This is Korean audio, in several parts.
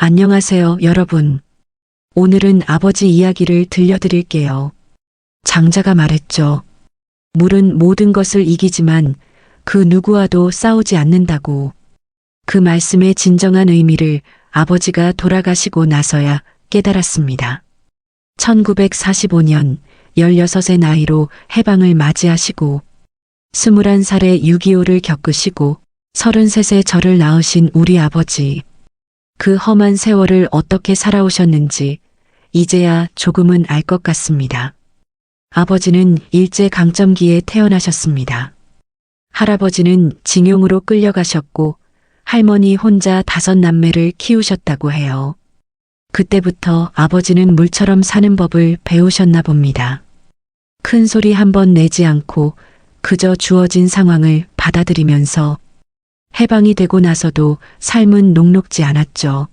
안녕하세요, 여러분. 오늘은 아버지 이야기를 들려드릴게요. 장자가 말했죠. 물은 모든 것을 이기지만 그 누구와도 싸우지 않는다고. 그 말씀의 진정한 의미를 아버지가 돌아가시고 나서야 깨달았습니다. 1945년 16의 나이로 해방을 맞이하시고 21살에 6.25를 겪으시고 33세 저를 낳으신 우리 아버지. 그 험한 세월을 어떻게 살아오셨는지 이제야 조금은 알 것 같습니다. 아버지는 일제 강점기에 태어나셨습니다. 할아버지는 징용으로 끌려가셨고 할머니 혼자 다섯 남매를 키우셨다고 해요. 그때부터 아버지는 물처럼 사는 법을 배우셨나 봅니다. 큰 소리 한 번 내지 않고 그저 주어진 상황을 받아들이면서 해방이 되고 나서도 삶은 녹록지 않았죠.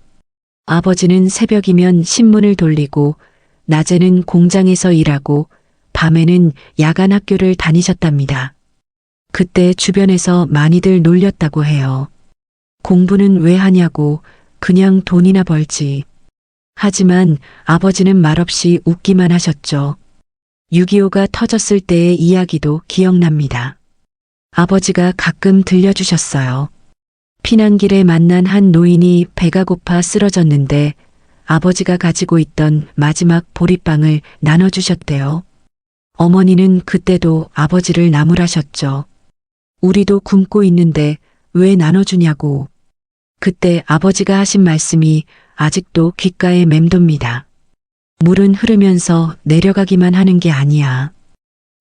아버지는 새벽이면 신문을 돌리고 낮에는 공장에서 일하고 밤에는 야간 학교를 다니셨답니다. 그때 주변에서 많이들 놀렸다고 해요. 공부는 왜 하냐고 그냥 돈이나 벌지. 하지만 아버지는 말없이 웃기만 하셨죠. 6.25가 터졌을 때의 이야기도 기억납니다. 아버지가 가끔 들려주셨어요. 피난길에 만난 한 노인이 배가 고파 쓰러졌는데 아버지가 가지고 있던 마지막 보리빵을 나눠주셨대요. 어머니는 그때도 아버지를 나무라셨죠. 우리도 굶고 있는데 왜 나눠주냐고. 그때 아버지가 하신 말씀이 아직도 귓가에 맴돕니다. 물은 흐르면서 내려가기만 하는 게 아니야.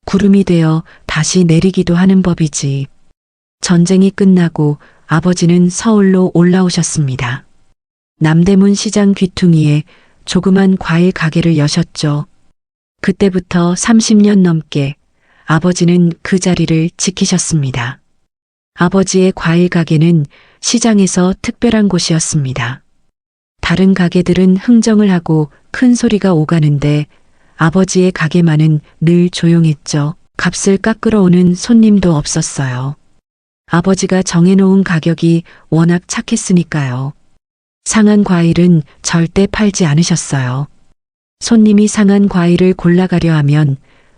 구름이 되어 다시 내리기도 하는 법이지. 전쟁이 끝나고 아버지는 서울로 올라오셨습니다. 남대문 시장 귀퉁이에 조그만 과일 가게를 여셨죠. 그때부터 30년 넘게 아버지는 그 자리를 지키셨습니다. 아버지의 과일 가게는 시장에서 특별한 곳이었습니다. 다른 가게들은 흥정을 하고 큰 소리가 오가는데 아버지의 가게만은 늘 조용했죠. 값을 깎으러 오는 손님도 없었어요. 아버지가 정해놓은 가격이 워낙 착했으니까요. 상한 과일은 절대 팔지 않으셨어요. 손님이 상한 과일을 골라가려 하면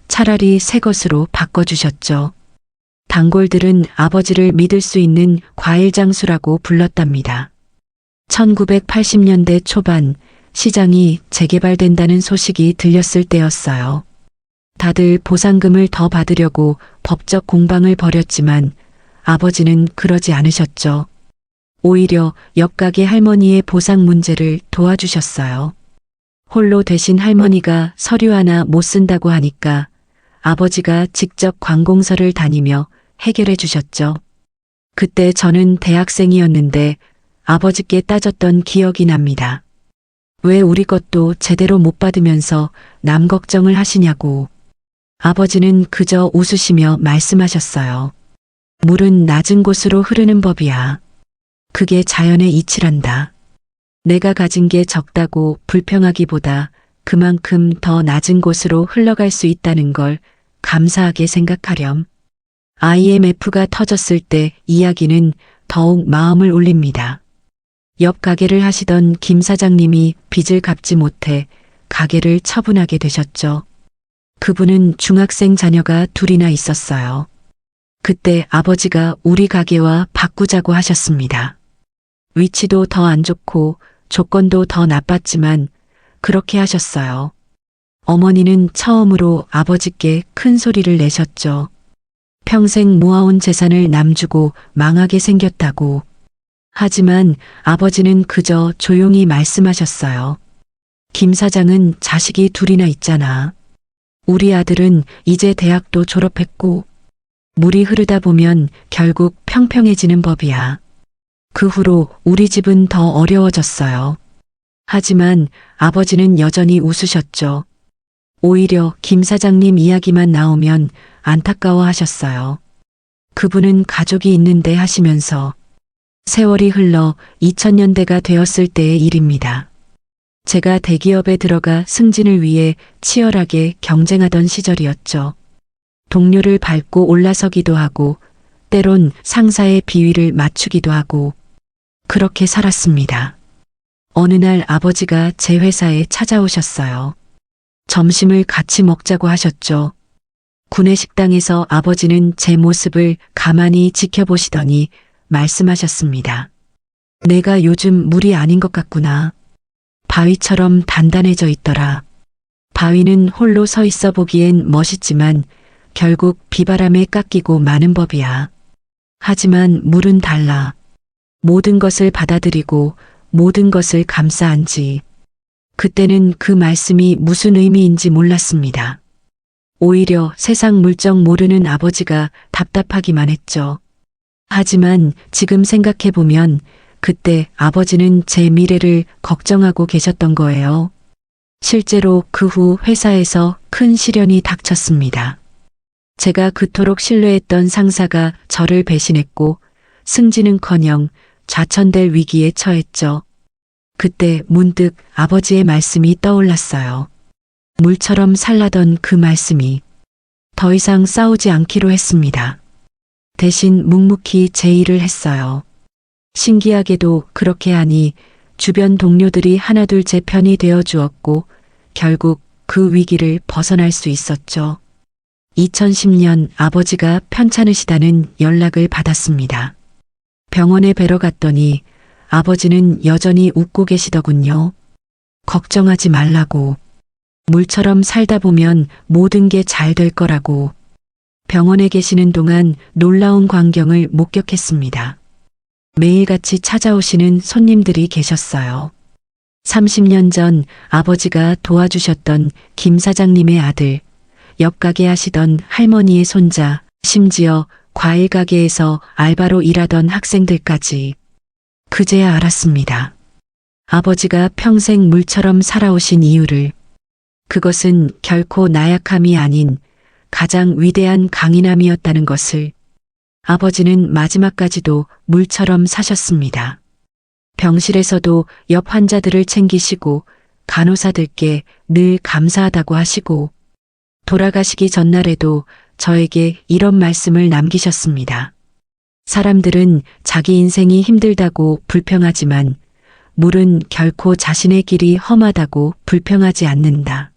차라리 새 것으로 바꿔주셨죠. 단골들은 아버지를 믿을 수 있는 과일 장수라고 불렀답니다. 1980년대 초반 시장이 재개발된다는 소식이 들렸을 때였어요. 다들 보상금을 더 받으려고 법적 공방을 벌였지만 아버지는 그러지 않으셨죠. 오히려 옆가게 할머니의 보상 문제를 도와주셨어요. 홀로 대신 할머니가 서류 하나 못 쓴다고 하니까 아버지가 직접 관공서를 다니며 해결해 주셨죠. 그때 저는 대학생이었는데 아버지께 따졌던 기억이 납니다. 왜 우리 것도 제대로 못 받으면서 남 걱정을 하시냐고. 아버지는 그저 웃으시며 말씀하셨어요. 물은 낮은 곳으로 흐르는 법이야. 그게 자연의 이치란다. 내가 가진 게 적다고 불평하기보다 그만큼 더 낮은 곳으로 흘러갈 수 있다는 걸 감사하게 생각하렴. IMF가 터졌을 때 이야기는 더욱 마음을 울립니다. 옆 가게를 하시던 김 사장님이 빚을 갚지 못해 가게를 처분하게 되셨죠. 그분은 중학생 자녀가 둘이나 있었어요. 그때 아버지가 우리 가게와 바꾸자고 하셨습니다. 위치도 더 안 좋고 조건도 더 나빴지만 그렇게 하셨어요. 어머니는 처음으로 아버지께 큰 소리를 내셨죠. 평생 모아온 재산을 남주고 망하게 생겼다고. 하지만 아버지는 그저 조용히 말씀하셨어요. 김 사장은 자식이 둘이나 있잖아. 우리 아들은 이제 대학도 졸업했고, 물이 흐르다 보면 결국 평평해지는 법이야. 그 후로 우리 집은 더 어려워졌어요. 하지만 아버지는 여전히 웃으셨죠. 오히려 김 사장님 이야기만 나오면 안타까워 하셨어요. 그분은 가족이 있는데 하시면서 세월이 흘러 2000년대가 되었을 때의 일입니다. 제가 대기업에 들어가 승진을 위해 치열하게 경쟁하던 시절이었죠. 동료를 밟고 올라서기도 하고 때론 상사의 비위를 맞추기도 하고 그렇게 살았습니다. 어느 날 아버지가 제 회사에 찾아오셨어요. 점심을 같이 먹자고 하셨죠. 구내 식당에서 아버지는 제 모습을 가만히 지켜보시더니 말씀하셨습니다. 내가 요즘 물이 아닌 것 같구나. 바위처럼 단단해져 있더라. 바위는 홀로 서 있어 보기엔 멋있지만 결국 비바람에 깎이고 마는 법이야. 하지만 물은 달라. 모든 것을 받아들이고 모든 것을 감싸 안지. 그때는 그 말씀이 무슨 의미인지 몰랐습니다. 오히려 세상 물정 모르는 아버지가 답답하기만 했죠. 하지만 지금 생각해보면 그때 아버지는 제 미래를 걱정하고 계셨던 거예요. 실제로 그 후 회사에서 큰 시련이 닥쳤습니다. 제가 그토록 신뢰했던 상사가 저를 배신했고 승진은커녕 좌천될 위기에 처했죠. 그때 문득 아버지의 말씀이 떠올랐어요. 물처럼 살라던 그 말씀이 더 이상 싸우지 않기로 했습니다. 대신 묵묵히 제 일을 했어요. 신기하게도 그렇게 하니 주변 동료들이 하나둘 제 편이 되어 주었고 결국 그 위기를 벗어날 수 있었죠. 2010년 아버지가 편찮으시다는 연락을 받았습니다. 병원에 뵈러 갔더니 아버지는 여전히 웃고 계시더군요. 걱정하지 말라고. 물처럼 살다 보면 모든 게 잘 될 거라고. 병원에 계시는 동안 놀라운 광경을 목격했습니다. 매일같이 찾아오시는 손님들이 계셨어요. 30년 전 아버지가 도와주셨던 김 사장님의 아들, 옆가게 하시던 할머니의 손자, 심지어 과일 가게에서 알바로 일하던 학생들까지. 그제야 알았습니다. 아버지가 평생 물처럼 살아오신 이유를. 그것은 결코 나약함이 아닌 가장 위대한 강인함이었다는 것을 아버지는 마지막까지도 물처럼 사셨습니다. 병실에서도 옆 환자들을 챙기시고 간호사들께 늘 감사하다고 하시고 돌아가시기 전날에도 저에게 이런 말씀을 남기셨습니다. 사람들은 자기 인생이 힘들다고 불평하지만 물은 결코 자신의 길이 험하다고 불평하지 않는다.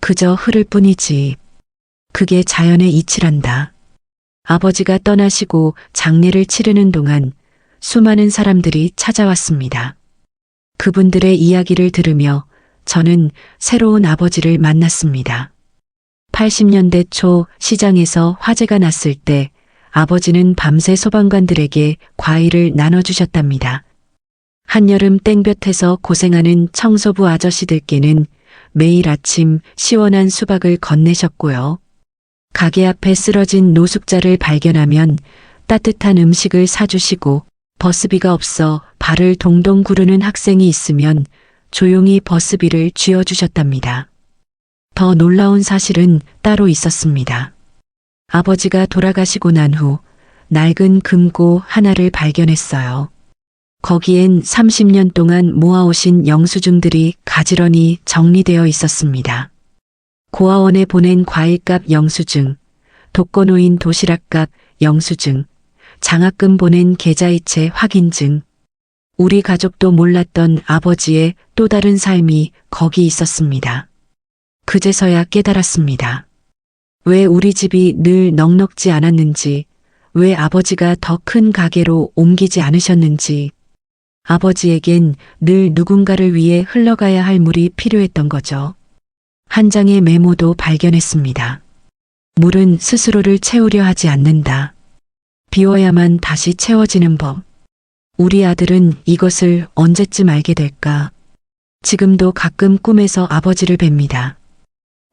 그저 흐를 뿐이지. 그게 자연의 이치란다. 아버지가 떠나시고 장례를 치르는 동안 수많은 사람들이 찾아왔습니다. 그분들의 이야기를 들으며 저는 새로운 아버지를 만났습니다. 80년대 초 시장에서 화재가 났을 때 아버지는 밤새 소방관들에게 과일을 나눠주셨답니다. 한여름 땡볕에서 고생하는 청소부 아저씨들께는 매일 아침 시원한 수박을 건네셨고요. 가게 앞에 쓰러진 노숙자를 발견하면 따뜻한 음식을 사주시고 버스비가 없어 발을 동동 구르는 학생이 있으면 조용히 버스비를 쥐어주셨답니다. 더 놀라운 사실은 따로 있었습니다. 아버지가 돌아가시고 난 후 낡은 금고 하나를 발견했어요. 거기엔 30년 동안 모아오신 영수증들이 가지런히 정리되어 있었습니다. 고아원에 보낸 과일값 영수증, 독거노인 도시락값 영수증, 장학금 보낸 계좌이체 확인증, 우리 가족도 몰랐던 아버지의 또 다른 삶이 거기 있었습니다. 그제서야 깨달았습니다. 왜 우리 집이 늘 넉넉지 않았는지, 왜 아버지가 더 큰 가게로 옮기지 않으셨는지, 아버지에겐 늘 누군가를 위해 흘러가야 할 물이 필요했던 거죠. 한 장의 메모도 발견했습니다. 물은 스스로를 채우려 하지 않는다. 비워야만 다시 채워지는 법. 우리 아들은 이것을 언제쯤 알게 될까? 지금도 가끔 꿈에서 아버지를 뵙니다.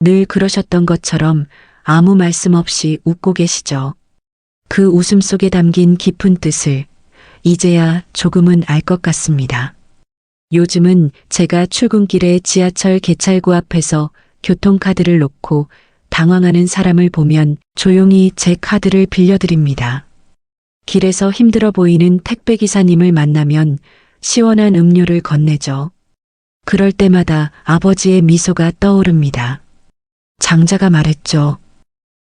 늘 그러셨던 것처럼 아무 말씀 없이 웃고 계시죠. 그 웃음 속에 담긴 깊은 뜻을 이제야 조금은 알 것 같습니다. 요즘은 제가 출근길에 지하철 개찰구 앞에서 교통카드를 놓고 당황하는 사람을 보면 조용히 제 카드를 빌려드립니다. 길에서 힘들어 보이는 택배기사님을 만나면 시원한 음료를 건네죠. 그럴 때마다 아버지의 미소가 떠오릅니다. 장자가 말했죠.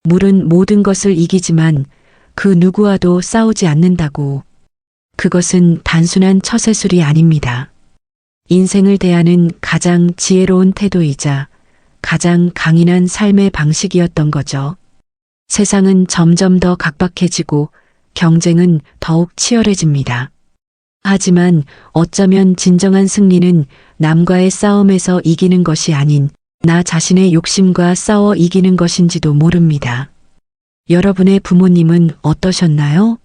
물은 모든 것을 이기지만 그 누구와도 싸우지 않는다고. 그것은 단순한 처세술이 아닙니다. 인생을 대하는 가장 지혜로운 태도이자 가장 강인한 삶의 방식이었던 거죠. 세상은 점점 더 각박해지고 경쟁은 더욱 치열해집니다. 하지만 어쩌면 진정한 승리는 남과의 싸움에서 이기는 것이 아닌 나 자신의 욕심과 싸워 이기는 것인지도 모릅니다. 여러분의 부모님은 어떠셨나요?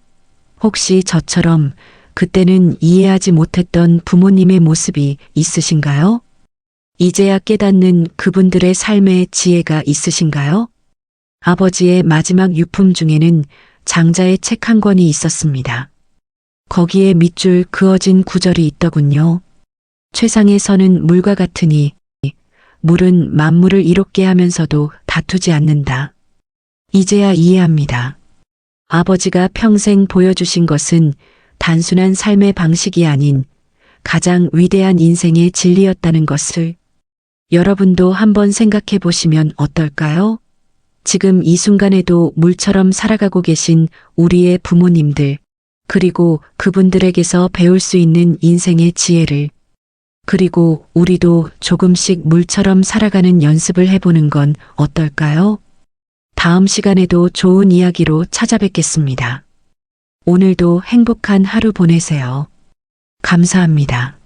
혹시 저처럼 그때는 이해하지 못했던 부모님의 모습이 있으신가요? 이제야 깨닫는 그분들의 삶의 지혜가 있으신가요? 아버지의 마지막 유품 중에는 장자의 책 한 권이 있었습니다. 거기에 밑줄 그어진 구절이 있더군요. 선은 물과 같으니 물은 만물을 이롭게 하면서도 다투지 않는다. 이제야 이해합니다. 아버지가 평생 보여주신 것은 단순한 삶의 방식이 아닌 가장 위대한 인생의 진리였다는 것을 여러분도 한번 생각해 보시면 어떨까요? 지금 이 순간에도 물처럼 살아가고 계신 우리의 부모님들, 그리고 그분들에게서 배울 수 있는 인생의 지혜를, 그리고 우리도 조금씩 물처럼 살아가는 연습을 해보는 건 어떨까요? 다음 시간에도 좋은 이야기로 찾아뵙겠습니다. 오늘도 행복한 하루 보내세요. 감사합니다.